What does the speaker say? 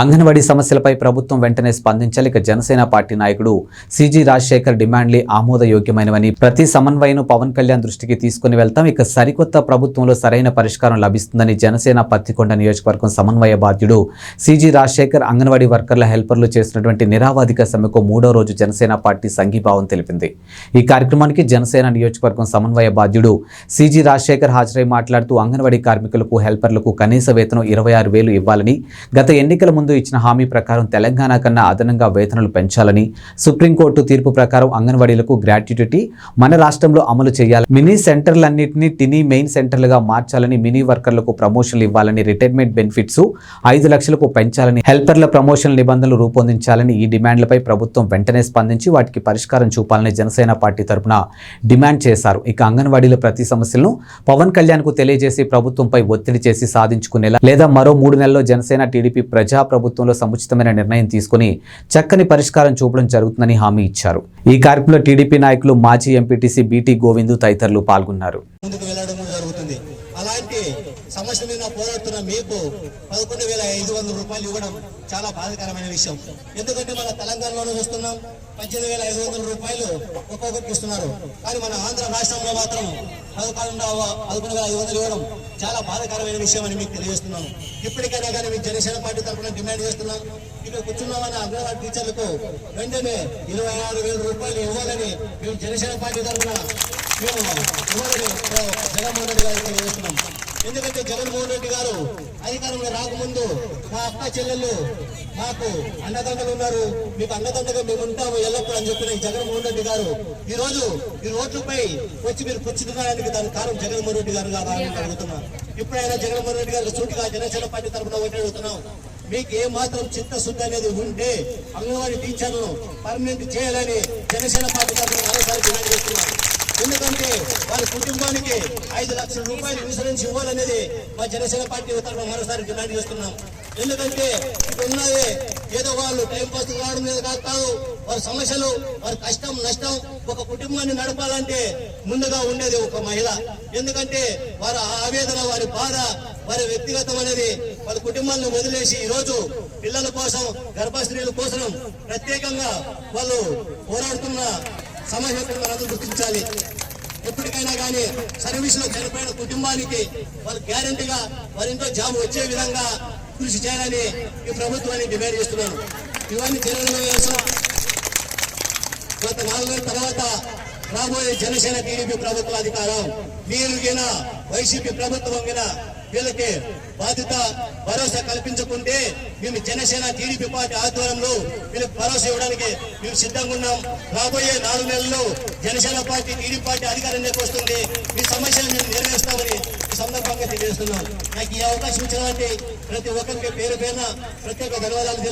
అంగన్వాడీ సమస్యలపై ప్రభుత్వం వెంటనే స్పందించాలి. ఇక జనసేన పార్టీ నాయకుడు సిజి రాజశేఖర్ డిమాండ్లే ఆమోదయోగ్యమైనవని ప్రతి సమన్వయను పవన్ కళ్యాణ్ దృష్టికి తీసుకుని వెళ్తాం. ఇక సరికొత్త ప్రభుత్వంలో సరైన పరిష్కారం లభిస్తుందని జనసేన పత్తికొండ నియోజకవర్గం సమన్వయ బాధ్యుడు సిజి రాజశేఖర్ అంగన్వాడీ వర్కర్ల హెల్పర్లు చేసినటువంటి నిరావాదిక సమ్మెకు మూడో రోజు జనసేన పార్టీ సంఘీభావం తెలిపింది. ఈ కార్యక్రమానికి జనసేన నియోజకవర్గం సమన్వయ బాధ్యుడు సిజి రాజశేఖర్ హాజరై మాట్లాడుతూ అంగన్వాడీ కార్మికులకు హెల్పర్లకు కనీస వేతనం ఇరవై ఆరు వేలు ఇవ్వాలని గత ఎన్నికల ముందు ఇచ్చిన హామీ ప్రకారం తెలంగాణ కన్నా అదనంగా వేతనాలు పెంచాలని సుప్రీంకోర్టు తీర్పు ప్రకారం అంగన్వాడీలకు గ్రాట్యుటీ మన రాష్ట్రంలో అమలు చేయాలి. మినీ సెంటర్లన్నింటినీ టినీ మెయిన్ సెంటర్లుగా మార్చాలని మినీ వర్కర్లకు ప్రమోషన్లు ఇవ్వాలని రిటైర్మెంట్ బెనిఫిట్స్ ఐదు లక్షలకు పెంచాలని హెల్పర్ల ప్రమోషన్ నిబంధనలు రూపొందించాలని ఈ డిమాండ్లపై ప్రభుత్వం వెంటనే స్పందించి వాటికి పరిష్కారం చూపాలని జనసేన పార్టీ తరపున డిమాండ్ చేశారు. ఇక అంగన్వాడీల ప్రతి సమస్యలను పవన్ కళ్యాణ్కు తెలియజేసి ప్రభుత్వంపై ఒత్తిడి చేసి సాధించుకునేలా లేదా మరో మూడు నెలల్లో జనసేన టీడీపీ ప్రజా ప్రభుత్వంలో సముచితమైన నిర్ణయం తీసుకుని చక్కని పరిష్కారం చూపడం జరుగుతుందని హామీ ఇచ్చారు. ఈ కార్యక్రమంలో టీడీపీ నాయకులు మాజీ ఎంపీటీసీ బీటీ గోవిందు తదితరులు పాల్గొన్నారు. అలాంటి సమస్య మీద పోరాడుతున్న మీకు పదకొండు వేల ఐదు వందల రూపాయలు ఇవ్వడం చాలా బాధకరమైన విషయం. ఎందుకంటే మన తెలంగాణలోనే చూస్తున్నాం పద్దెనిమిది వేల ఐదు వందల రూపాయలు ఒక్కొక్కరికి ఇస్తున్నారు కానీ మన ఆంధ్ర రాష్ట్రంలో మాత్రం పదకొండు పదకొండు వేల ఐదు వందలు ఇవ్వడం చాలా బాధాకరమైన విషయం అని మీకు తెలియజేస్తున్నాను. ఇప్పటికైనా కానీ మీ జనసేన పార్టీ తరఫున డిమాండ్ చేస్తున్నాం. ఇక్కడ కూర్చున్నామన్న అంగన్వాడీ టీచర్లకు వెంటనే ఇరవై ఆరు వేల రూపాయలు ఇవ్వాలని మేము జనసేన పార్టీ తరఫున మేము ఇవ్వాలని జగన్మోహన్ రెడ్డి గారికి తెలియజేస్తున్నాం ఎందుకంటే జగన్మోహన్ రెడ్డి గారు అధికారంలో రాకముందు మా అక్క చెల్లెళ్ళు మాకు అన్నదండలు ఉన్నారు. మీకు అన్నదండగా మేము ఉంటాము ఎల్లప్పుడూ అని చెప్పిన జగన్మోహన్ రెడ్డి గారు ఈ రోజు ఈ రోడ్లపై వచ్చి మీరు కూర్చున్నారానికి దాని కారణం జగన్మోహన్ రెడ్డి గారు కావాలని అడుగుతున్నాం. ఇప్పుడైనా జగన్మోహన్ రెడ్డి గారికి సూటిగా జనసేన పార్టీ తరఫున ఒకటి అడుగుతున్నాం. మీకు ఏ మాత్రం చిత్తశుద్ధి అనేది ఉంటే అంగన్వాడీ టీచర్లను పర్మనెంట్ చేయాలని జనసేన పార్టీ తరఫున మరోసారి డిమాండ్ చేస్తున్నాం. ఎందుకంటే వారి కుటుంబానికి ఐదు లక్షల రూపాయలు ఇన్సూరెన్స్ ఇవ్వాలనేది మా జనసేన పార్టీ తరఫున మరోసారి డిమాండ్ చేస్తున్నాం. ఎందుకంటే ఇప్పుడు ఏదో వాళ్ళు టైం పాస్ కావడం మీద కాదు. కాదు వారి సమస్యలు వారి కష్టం నష్టం ఒక కుటుంబాన్ని నడపాలంటే ముందుగా ఉండేది ఒక మహిళ. ఎందుకంటే వారి ఆవేదన వారి బాధ వారి వ్యక్తిగతం అనేది వాళ్ళ కుటుంబాలను వదిలేసి ఈ రోజు పిల్లల కోసం గర్భస్త్రీల కోసం ప్రత్యేకంగా వాళ్ళు పోరాడుతున్న సమాజం మనందరూ గుర్తించాలి. ఎప్పటికైనా కానీ సర్వీస్లో చనిపోయిన కుటుంబానికి వాళ్ళు గ్యారంటీగా వారి జాబ్ వచ్చే విధంగా కృషి చేయాలని ఈ ప్రభుత్వాన్ని డిమాండ్ చేస్తున్నాను. ఇవన్నీ జరగడం గత నాలుగు తర్వాత రాబోయే జనసేన టీడీపీ ప్రభుత్వ అధికారం మీరు వైసీపీ ప్రభుత్వం గిన వీళ్ళకి బాధ్యత భరోసా కల్పించకుంటే మేము జనసేన టీడీపీ పార్టీ ఆధ్వర్యంలో వీళ్ళకి భరోసా ఇవ్వడానికి మేము సిద్ధంగా ఉన్నాం. రాబోయే నాలుగు నెలల్లో జనసేన పార్టీ టీడీపీ పార్టీ అధికారంలోకి వస్తుంది. మీ సమస్యలు మేము నెరవేరుస్తామని ఈ సందర్భంగా తెలియజేస్తున్నాం. నాకు ఈ అవకాశం ఇచ్చినటువంటి ప్రతి ఒక్కరికి పేరు పేరున ప్రత్యేక ధన్యవాదాలు